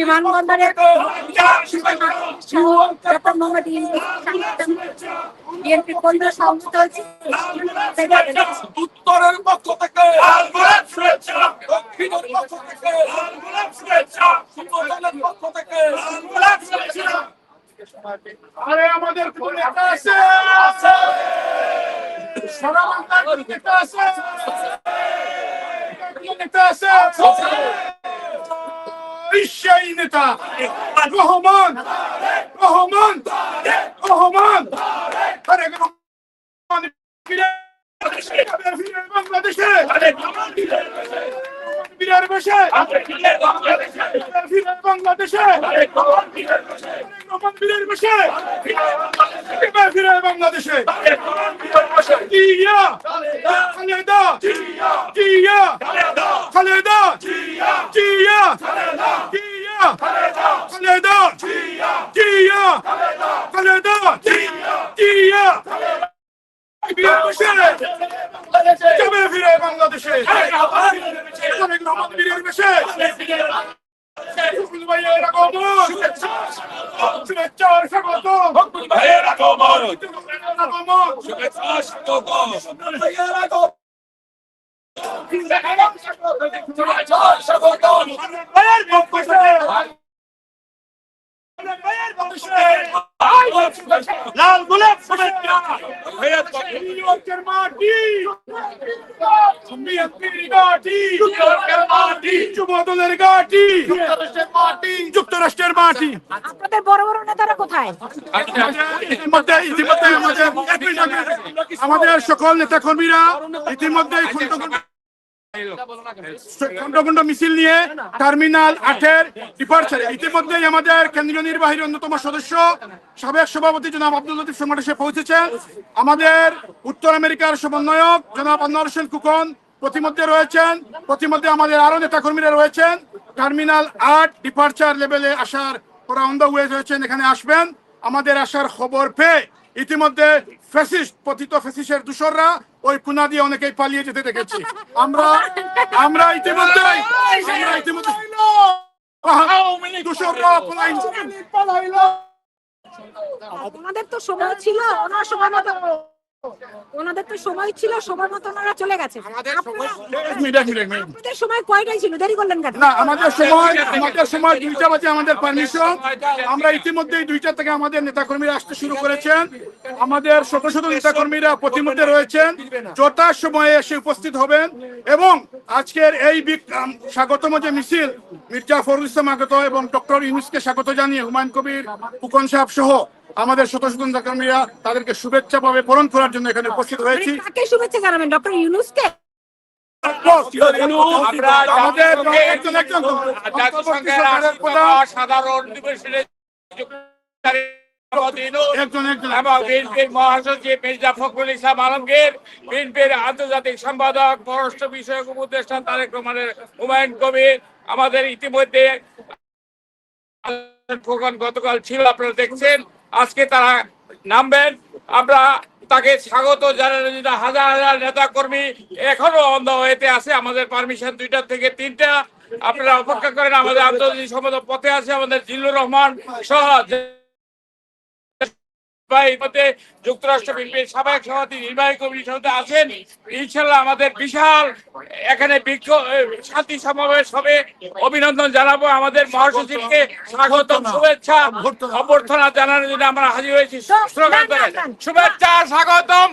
যে বিমানবন্দরে বিএনপি কেন্দ্র সংস্থা হচ্ছে উত্তরের পক্ষ থেকে দক্ষিণের পক্ষ থেকে পক্ষ থেকে আরে, আমাদের নেতা আছে। নেতা আছে নেতা আছে। ঈশ্বরী নেতা রহমান রহমান রহমান বাংলাদেশে ফিরে বসে। ফিরে বাংলাদেশে। রহমান ফিরে বসে। ফিরে বাংলাদেশে। জিয়া। খালেদা। জিয়া। খালেদা। জিয়া। জিয়া। খালেদা। জিয়া। খালেদা। জিয়া। ফিরে বসে যাবে ফিরে বাংলাদেশে ভাইয়ের লাল গোলাপ মাটি যুক্তরাষ্ট্রের মাটি। আপনাদের বড় বড় নেতারা কোথায়? ইতিমধ্যে ইতিমধ্যে আমাদের আমাদের সকল নেতা কর্মীরা ইতিমধ্যে খন্ড মিছিল নিয়ে টার্মিনাল আটের ডিপার্চারে ইতিমধ্যেই আমাদের কেন্দ্রীয় নির্বাহীর অন্যতম সদস্য সাবেক সভাপতি জনাব আব্দুল লতিফ সংগঠন এসে পৌঁছেছেন আমাদের উত্তর আমেরিকার সমন্বয়ক জনাব আনোয়ার হোসেন কুকন প্রতিমধ্যে রয়েছেন। প্রতিমধ্যে আমাদের আরও নেতা কর্মীরা রয়েছেন। টার্মিনাল আট ডিপার্চার লেভেলে আসার ওরা অন দ্য ওয়ে রয়েছেন এখানে আসবেন। আমাদের আসার খবর পেয়ে ইতিমধ্যে ফ্যাসিস্ট পতিত ফ্যাসিস্টের দূষররা ওই কুনা দিয়ে অনেকেই পালিয়ে যেতে দেখেছি। আমরা আমরা ইতিমধ্যে আমরা ইতিমধ্যে দূষররা পলাইন ওনাদের তো সময় ছিল ওনার সময় মতো ওনাদের তো সময় ছিল সময় মতো ওনারা চলে গেছে। আপনাদের সময় কয়টাই ছিল? দেরি করলেন কেন? না আমাদের সময় আমাদের সময় দুইটা বাজে আমাদের পারমিশন আমরা ইতিমধ্যেই দুইটা থেকে আমাদের নেতাকর্মীরা আসতে শুরু করেছেন। আমাদের শত শত নেতাকর্মীরা প্রতিমধ্যে রয়েছেন। যথা সময়ে এসে উপস্থিত হবেন। এবং আজকের এই স্বাগতম যে মিছিল মির্জা ফখরুল ইসলাম আগত এবং ডক্টর ইউনুসকে স্বাগত জানিয়ে হুমায়ুন কবির ফুকন সাহেব সহ আমাদের শত শত নেতাকর্মীরা তাদেরকে শুভেচ্ছা পাবে পূরণ করার জন্য এখানে উপস্থিত হয়েছি। কাকে শুভেচ্ছা জানাবেন? ডক্টর ইউনুসকে? সাধারণ আন্তর্জাতিক সম্পাদক পররাষ্ট্র বিষয়ক উপদেষ্টা তারেক রহমানের হুমায়ুন কবির আমাদের ইতিমধ্যে গতকাল ছিল আপনারা দেখছেন। আজকে তারা নামবেন। আমরা তাকে স্বাগত জানানোর হাজার হাজার নেতা কর্মী এখনও অন্ধ হয়েতে আছে। আমাদের পারমিশন দুইটা থেকে তিনটা। আপনারা অপেক্ষা করেন, আমাদের আন্তর্জাতিক সম্পাদক পথে আছে আমাদের জিল্লুর রহমান সহ নির্বাহী মধ্যে যুক্তরাষ্ট্র বিএনপির সাবেক সভাপতি নির্বাহী কমিটির সভাপতি আছেন। ইনশাল্লাহ আমাদের বিশাল এখানে শান্তি সমাবেশ হবে। অভিনন্দন জানাব আমাদের মহাসচিবকে। স্বাগতম শুভেচ্ছা অভ্যর্থনা জানানোর জন্য আমরা হাজির হয়েছি। শুভেচ্ছা স্বাগতম।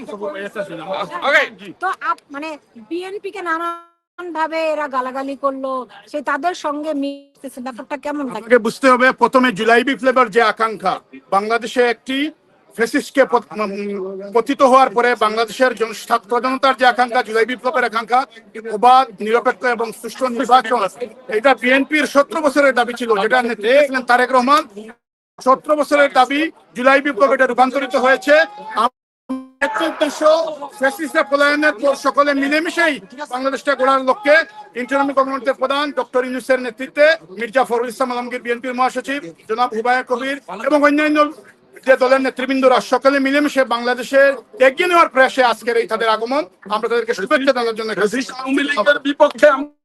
তো মানে বিএনপি কে নানান ভাবে এরা গালাগালি করল সে তাদের সঙ্গে মিশতেছে ব্যাপারটা কেমন বুঝতে হবে প্রথমে জুলাই বিপ্লবের যে আকাঙ্ক্ষা বাংলাদেশে একটি ফেসিস্টকে পত- পতিত হওয়ার পরে বাংলাদেশের ছাত্র জনতার যে আকাঙ্ক্ষা, জুলাই বিপ্লবের আকাঙ্ক্ষা, অবাধ, নিরপেক্ষ এবং সুষ্ঠু নির্বাচন, এটা বিএনপির সতেরো বছরের দাবি ছিল, যেটা নেত্রী তারেক রহমান। সতেরো বছরের দাবি জুলাই বিপ্লব এটা রূপান্তরিত হয়েছে। পলায়নের পর সকলে মিলেমিশেই বাংলাদেশটা গড়ার লক্ষ্যে ইন্টারনাল গভর্নমেন্টের প্রধান ডক্টর ইউনুসের নেতৃত্বে মির্জা ফখরুল ইসলাম আলমগীর বিএনপির মহাসচিব জনাব হুবায়া কবির এবং অন্যান্য যে দলের নেতৃবৃন্দরা সকলে মিলেমিশে বাংলাদেশের এগিয়ে নেওয়ার প্রয়াসে আজকের এই তাদের আগমন আমরা তাদেরকে শুভেচ্ছা জানার জন্য আওয়ামী লীগের বিপক্ষে আমরা।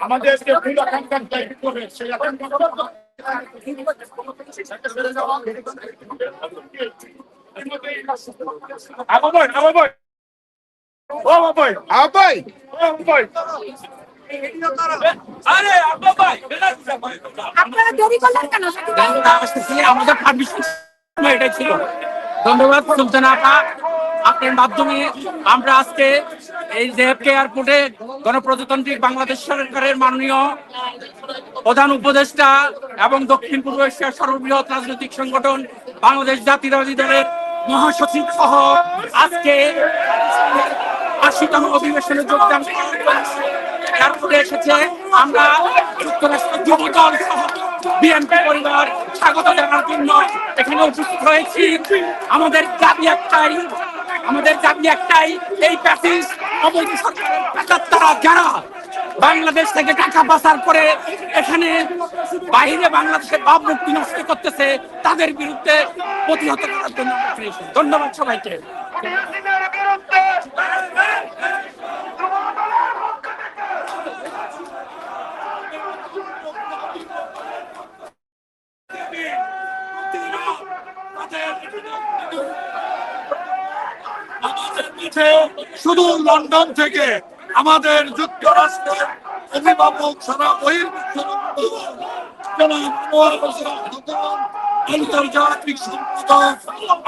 আমাদের যে আবাবই আবাবই ও বাবই। আবাই ও বাবই। আরে আব্বা ভাই বেলাল ভাই আপনারা দেরি করলেন কেন? আমাদের পারমিশন এটাই ছিল। ধন্যবাদ সুলতানা আপা আপনার মাধ্যমে আমরা আজকে এই জেএফকে এয়ারপোর্টে গণপ্রজাতান্ত্রিক বাংলাদেশ সরকারের মাননীয় প্রধান উপদেষ্টা এবং দক্ষিণ পূর্ব এশিয়ার সর্ববৃহৎ রাজনৈতিক সংগঠন বাংলাদেশ জাতীয়তাবাদী দলের মহাসচিব সহ আজকে আশিতম অধিবেশনে যোগদান এয়ারপোর্টে এসেছে আমরা যুক্তরাষ্ট্র যুব দল বিএনপি পরিবার স্বাগত জানার জন্য এখানে উপস্থিত হয়েছি। আমাদের দাবি একটাই, আমাদের দাবি একটাই, এই প্যাসিস অবৈধ সরকারের যারা বাংলাদেশ থেকে টাকা পাচার করে এখানে বাইরে বাংলাদেশের ভাবমূর্তি নষ্ট করতেছে, তাদের বিরুদ্ধে প্রতিহত করার জন্য শুধু লন্ডন থেকে আমাদের যুক্তরাষ্ট্রের অভিভাবক সারা আন্তর্জাতিক সম্প্রদায়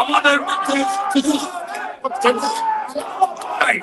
আমাদের মধ্যে Hey!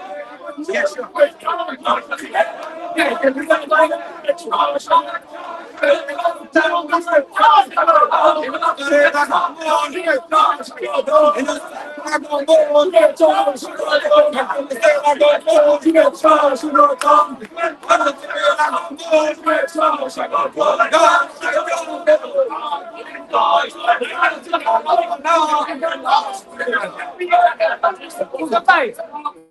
Yes, you're great. Thank you.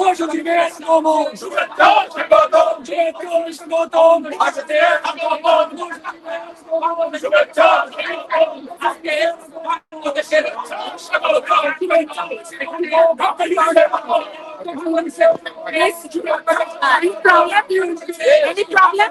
a space? আগমন বিজয়পুরের আগমন শুভেচ্ছা মহাসচিবের আগমন শুভেচ্ছা স্বাগতম জয়পুর স্বাগতম মহাসচিবের আগমন শুভেচ্ছা স্বাগতম আজকে বাংলাদেশের স্বাগতম শুভেচ্ছা Any problem? Any problem?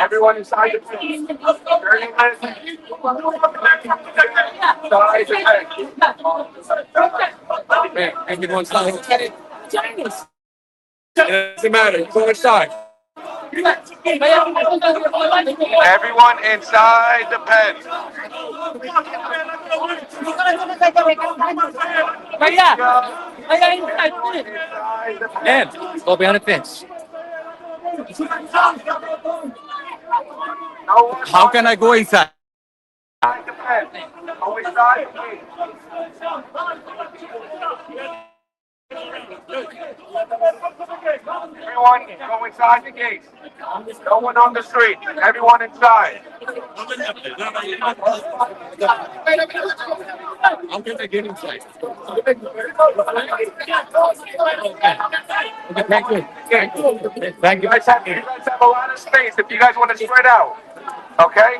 Everyone inside the prison. Man, everyone's. It doesn't matter. Go inside. Everyone inside the pen. Man, go behind the fence. How can I go inside? Everyone go inside the gates. No one on the street. Everyone inside. How can I get inside? Okay, thank you. Thank you. Thank You you. guys have, you guys have a lot of space if you guys want to spread out. Okay?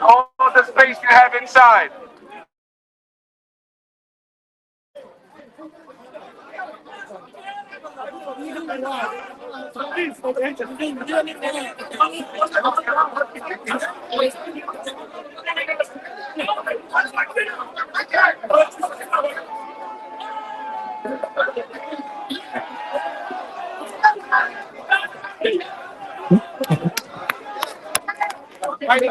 All the space you have inside. Fight it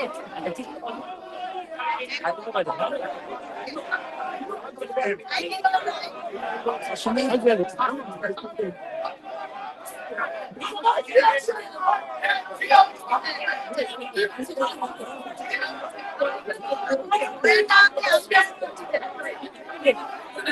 안 되지? 아, 뽑아야 된다. 신문 해줘야 되지. 일단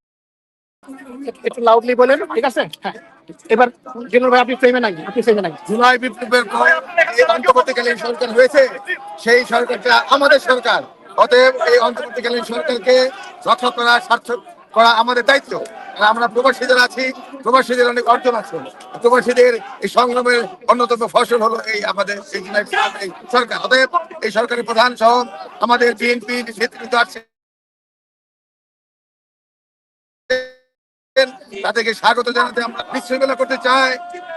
loudly বলেন, ঠিক আছে? হ্যাঁ। এবার ভাই, আপনি ফ্রেমে নাই, আপনি ফ্রেমে নাই। জুলাই বিপ্লবের পর যে অন্তর্বর্তীকালীন সরকার হয়েছে, সেই সরকারটা আমাদের সরকার। অতএব এই অন্তর্বর্তীকালীন সরকারকে রক্ষা করা, সার্থক করা আমাদের দায়িত্ব। আমরা প্রবাসীদের আছি, প্রবাসীদের অনেক অর্জন আছে। প্রবাসীদের এই সংগ্রামের অন্যতম ফসল হলো এই আমাদের এই এই সরকার। অতএব এই সরকারের প্রধান সহ আমাদের বিএনপি নেতৃত্ব আছে তাদেরকে স্বাগত জানাতে আমরা বিশৃঙ্খলা করতে চাই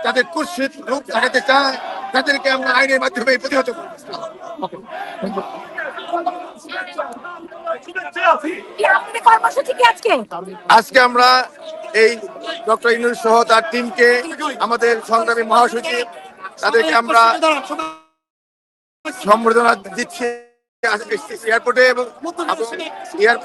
তাদের কুৎসিত রূপ দেখাতে চাই তাদেরকে আমরা আইনের মাধ্যমে প্রতিহত আজকে? আমরা এই ডক্টর ইনুর সহ তার টিমকে আমাদের সংগ্রামী মহাসচিব তাদেরকে আমরা সম্বর্ধনা দিচ্ছি। এয়ারপোর্টে এবং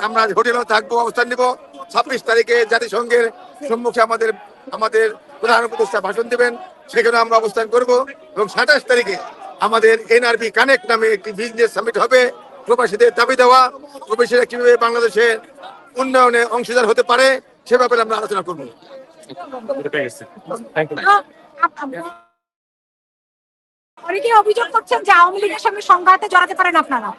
আমরা হোটেলেও থাকব অবস্থান নিব। ছাব্বিশ তারিখে জাতিসংঘের সম্মুখে আমাদের আমাদের প্রধান উপদেষ্টা ভাষণ দেবেন। সেখানে আমরা অবস্থান করব এবং সাতাশ তারিখে আমাদের এনআরবি কানেক্ট নামে একটি বিজনেস সামিট হবে। প্রবাসীদের দাবি দেওয়া প্রবাসীরা কীভাবে বাংলাদেশের উন্নয়নে অংশীদার হতে পারে সে ব্যাপারে আমরা আলোচনা করব। অনেকে অভিযোগ করছেন যে আওয়ামী লীগের সঙ্গে সংঘাতে জড়াতে পারেন আপনারা।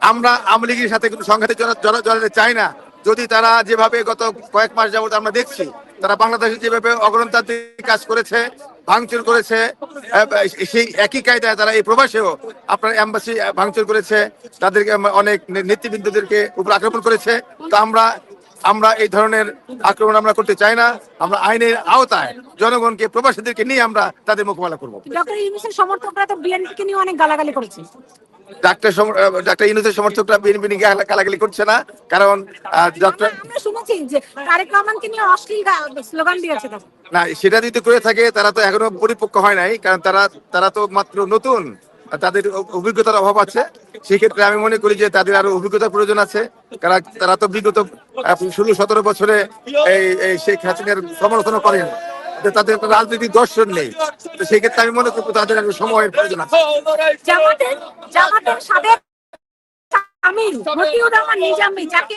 আমরা আওয়ামী লীগের সাথে কোনো সংঘাতে জড়া- জড়া- জড়াতে চাই না। যদি তারা যেভাবে গত কয়েক মাস যাবত আমরা দেখছি, তারা বাংলাদেশে যেভাবে অগণতান্ত্রিক কাজ করেছে, ভাঙচুর করেছে সেই একই কায়দায় তারা এই প্রবাসেও আপনার এম্বাসি ভাঙচুর করেছে, তাদেরকে অনেক নেতৃবৃন্দদেরকে উপর আক্রমণ করেছে। তো আমরা আমরা এই ধরনের আক্রমণ আমরা করতে চাই না। আমরা আইনের আওতায় জনগণকে, প্রবাসীদেরকে নিয়ে আমরা তাদের মোকাবেলা করব। সমর্থকরা তো বিএনপি কে নিয়ে অনেক গালাগালি করেছে। ডাক্তার ডাক্তার ইনুসের সমর্থকরা বিএনপি নিয়ে গালাগালি করছে না কারণ ডক্টর আমরা- আমরা শুনেছি যে তারেক রহমানকে নিয়ে অশ্লীল স্লোগান দিয়েছে না সেটা যদি করে থাকে তারা তো এখনও পরিপক্ক হয় নাই কারণ তারা তারা তো মাত্র নতুন তাদের অভিজ্ঞতার অভাব আছে। সেক্ষেত্রে আমি মনে করি যে তাদের আরও অভিজ্ঞতার প্রয়োজন আছে কারণ তারা তো বিগত ষোলো সতেরো বছরে এই এই শেখ হাসিনার সমালোচনা করেন। যে তাদের একটা রাজনৈতিক দর্শন নেই। তো সেক্ষেত্রে আমি মনে করব তাদের আরও সময়ের প্রয়োজন আছে। মতিউর রহমান নিজামী যাকে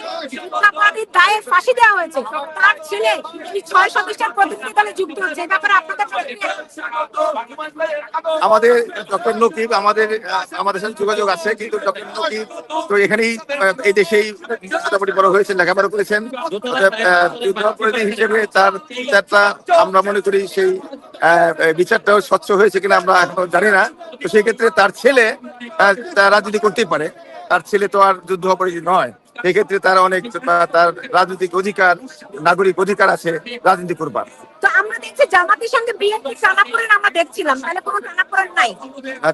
দায়ে ফাঁসি দেওয়া হয়েছে। তার ছেলে ছয় সদস্যের প্রতিনিধি দলে যুক্ত হচ্ছে। ব্যাপারে আপনাদের আমাদের ডক্টর নকিব আমাদের আমাদের সাথে যোগাযোগ আছে কিন্তু ডক্টর নকিব তো এখানেই আহ, এই দেশেই মোটামুটি বড় হয়েছেন লেখাপড়া করেছেন। আহ, যুদ্ধাপরাধী হিসেবে তার বিচারটা আমরা মনে করি সেই আহ, বিচারটাও স্বচ্ছ হয়েছে কিনা আমরা এখনও জানি না। তো সেই ক্ষেত্রে তার ছেলে আহ, তার রাজনীতি করতেই পারে। তার ছেলে তো আর যুদ্ধ অপরাধী নয়। সেক্ষেত্রে তার অনেক তার রাজনৈতিক অধিকার নাগরিক অধিকার আছে রাজনীতি করবার। তো আমরা দেখছি জামাতের সঙ্গে বিএনপি টানাপোড়েন আমরা দেখছিলাম তাহলে কোনো টানাপোড়েন নাই।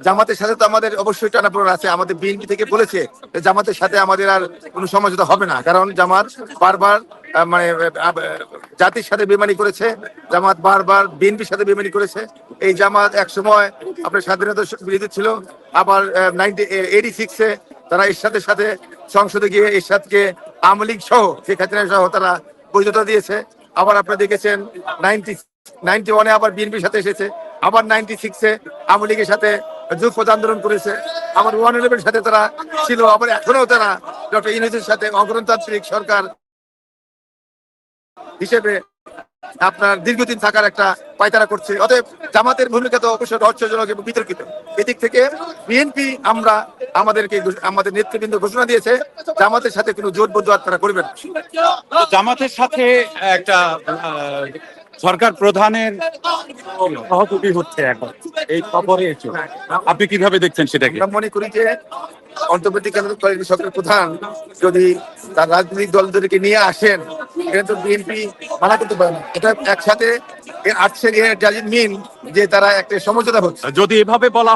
জামাতের সাথে তো আমাদের অবশ্যই টানাপোড়েন আছে। আমাদের বিএনপি থেকে বলেছে জামাতের সাথে আমাদের আর কোনো সমঝোতা হবে না। কারণ জামাত বারবার মানে জাতির সাথে বেমানি করেছে। জামাত বারবার বিএনপির সাথে বেমানি করেছে। এই জামাত এক সময় আপনার স্বাধীনতা বিরোধী ছিল। আবার নাইনটি এইটি সিক্সে তারা এরশাদের সাথে সংসদে গিয়ে এরশাদকে আওয়ামী লীগ সহ, শেখ সহ তারা বৈধতা দিয়েছে। আবার আপনারা দেখেছেন নাইনটি নাইনটি ওয়ানে আবার বিএনপির সাথে এসেছে। আবার নাইনটি সিক্সে আওয়ামী লীগের সাথে যুগপথ আন্দোলন করেছে। আবার ওয়ান ইলেভেন সাথে তারা ছিল। আবার এখনও তারা ডক্টর ইউনুসের সাথে অগণতান্ত্রিক সরকার হিসেবে আপনার দীর্ঘদিন থাকার একটা পায়তারা করছে। অতএব জামাতের ভূমিকা তো অবশ্যই রহস্যজনক এবং বিতর্কিত। এদিক থেকে বিএনপি আমরা আমাদেরকে আমাদের নেতৃবৃন্দ ঘোষণা দিয়েছে, জামাতের সাথে কোনো বোধ তারা করবেন জামাতের সাথে একটা সরকার প্রধানের সহযোগী হচ্ছে এখন। এই খবরে এসে। আপনি কীভাবে দেখছেন সেটাকে? মনে করি যে অন্তর্বর্তীকালীন সরকার প্রধান যদি তার রাজনৈতিক দলদেরকে নিয়ে আসেন এটা তো বিএনপি মানা করতে পারে না। এটা একসাথে এর ডাজেন্ট মিন যে তারা একটা সমঝোতা হচ্ছে। যদি এভাবে বলা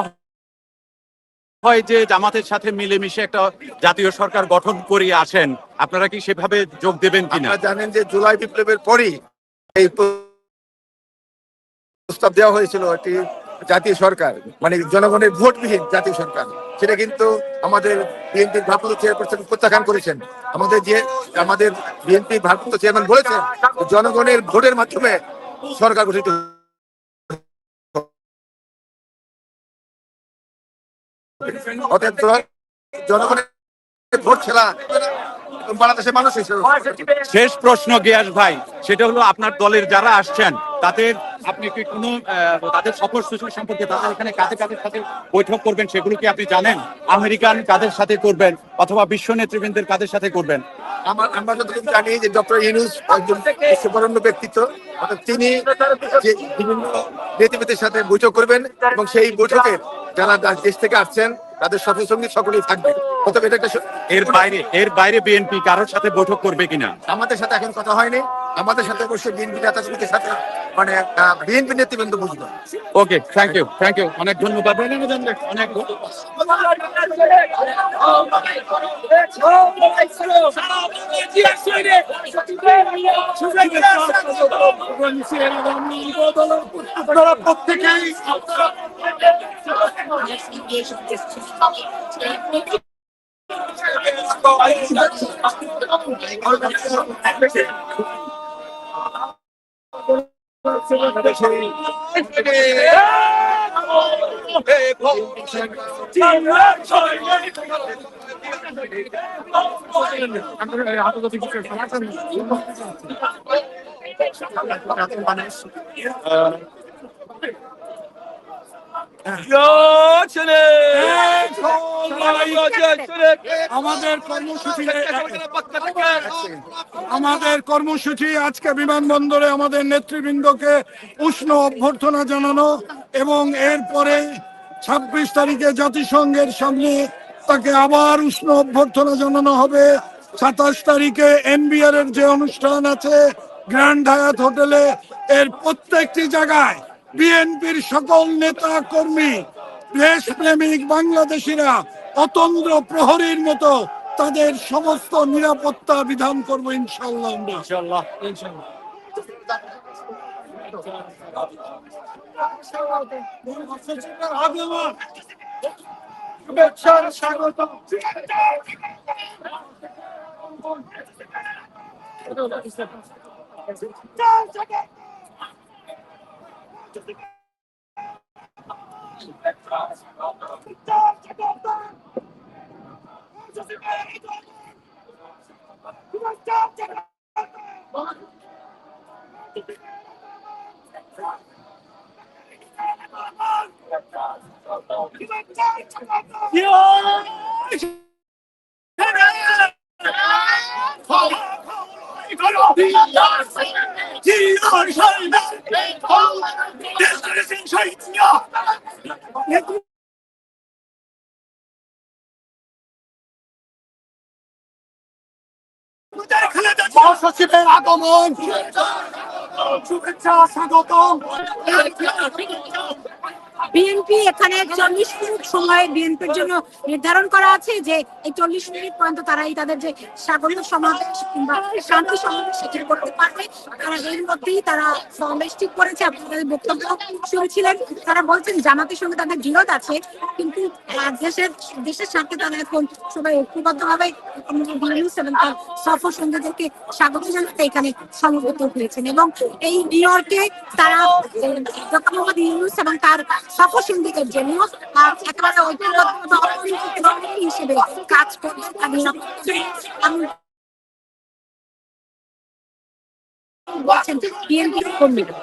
হয় যে জামাতের সাথে মিলেমিশে একটা জাতীয় সরকার গঠন করে আসেন আপনারা কি সেভাবে যোগ দেবেন কিনা? জানেন যে জুলাই বিপ্লবের পরই এই প্রস্তাব দেওয়া হয়েছিল একটি জাতীয় সরকার মানে জনগণের ভোটবিহীন জাতীয় সরকার। সেটা কিন্তু আমাদের বিএনপির ভারপ্রাপ্ত চেয়ারপারসন প্রত্যাখ্যান করেছেন। আমাদের যে, আমাদের বিএনপি ভারপ্রাপ্ত চেয়ারম্যান বলেছেন জনগণের ভোটের মাধ্যমে সরকার গঠিত অতএব জনগণের ভোট ছাড়া বাংলাদেশের মানুষ শেষ প্রশ্ন গিয়াস ভাই সেটা হলো আপনার দলের যারা আসছেন তাদের আপনি কি কোনো তাদের সফর সূচি সম্পর্কে তাদের এখানে কাদের কাদের সাথে বৈঠক করবেন সেগুলো কি আপনি জানেন? আমেরিকান কাদের সাথে করবেন অথবা বিশ্ব নেতৃবৃন্দের কাদের সাথে করবেন? আমার আমরা যতটুকু জানি যে ডক্টর ইউনুস একজন বিশ্ববরণ্য ব্যক্তিত্ব অর্থাৎ তিনি বিভিন্ন নেতৃবৃন্দের সাথে বৈঠক করবেন এবং সেই বৈঠকে যারা দেশ থেকে আসছেন তাদের সফর সঙ্গী সকলেই থাকবে অতএব এটা একটা এর বাইরে এর বাইরে বিএনপি কারোর সাথে বৈঠক করবে কিনা আমাদের সাথে এখন কথা হয়নি আমাদের সাথে অবশ্যই বিএনপি নেতাদের সাথে মানে বিএনপি নেতৃবৃন্দ বুঝবে okay thank you thank you অনেক ধন্যবাদ অনেক আপনারা প্রত্যেকেই projects engage with this public. আমরা আমাদের কর্মসূচি আমাদের কর্মসূচি আজকে বিমানবন্দরে আমাদের নেতৃবৃন্দকে উষ্ণ অভ্যর্থনা জানানো এবং এরপরে ছাব্বিশ তারিখে জাতিসংঘের সামনে তাকে আবার উষ্ণ অভ্যর্থনা জানানো হবে। সাতাশ তারিখে এনবিআর এর যে অনুষ্ঠান আছে গ্র্যান্ড হায়াত হোটেলে এর প্রত্যেকটি জায়গায় বিএনপির সকল নেতা কর্মী দেশ প্রেমিক বাংলাদেশিরা অতন্দ্র প্রহরীর মতো তাদের সমস্ত নিরাপত্তা বিধান করব ইনশাল্লাহ শুভেচ্ছার স্বাগত মহাসচিবের আগমন। শুভেচ্ছা স্বাগতম। বিএনপি এখানে চল্লিশ মিনিট সময় বিএনপির জন্য নির্ধারণ করা আছে যে এই চল্লিশ মিনিট পর্যন্ত তারা এই তাদের যে স্বাগত সমাবেশ কিংবা শান্তি সমাবেশ সেটি করতে পারবে। তারা এর মধ্যেই তারা সমাবেশ ঠিক করেছে, আপনাদের বক্তব্য শুনেছিলেন। তারা বলছেন জামাতের সঙ্গে তাদের বিরোধ আছে, কিন্তু দেশের দেশের সাথে তারা এখন সবাই ঐক্যবদ্ধ ভাবে এবং তার সফর সঙ্গীদেরকে স্বাগত জানাতে এখানে সমবেত হয়েছেন। এবং এই নিউ ইয়র্কে তারা ডক্টর ইউনুস এবং তার সফর সিন্ডিকেট যে একেবারে ঐক্যবদ্ধ হিসেবে কাজ করবে তার নিরাপত্তা বলছেন বিএনপি কর্মীরা।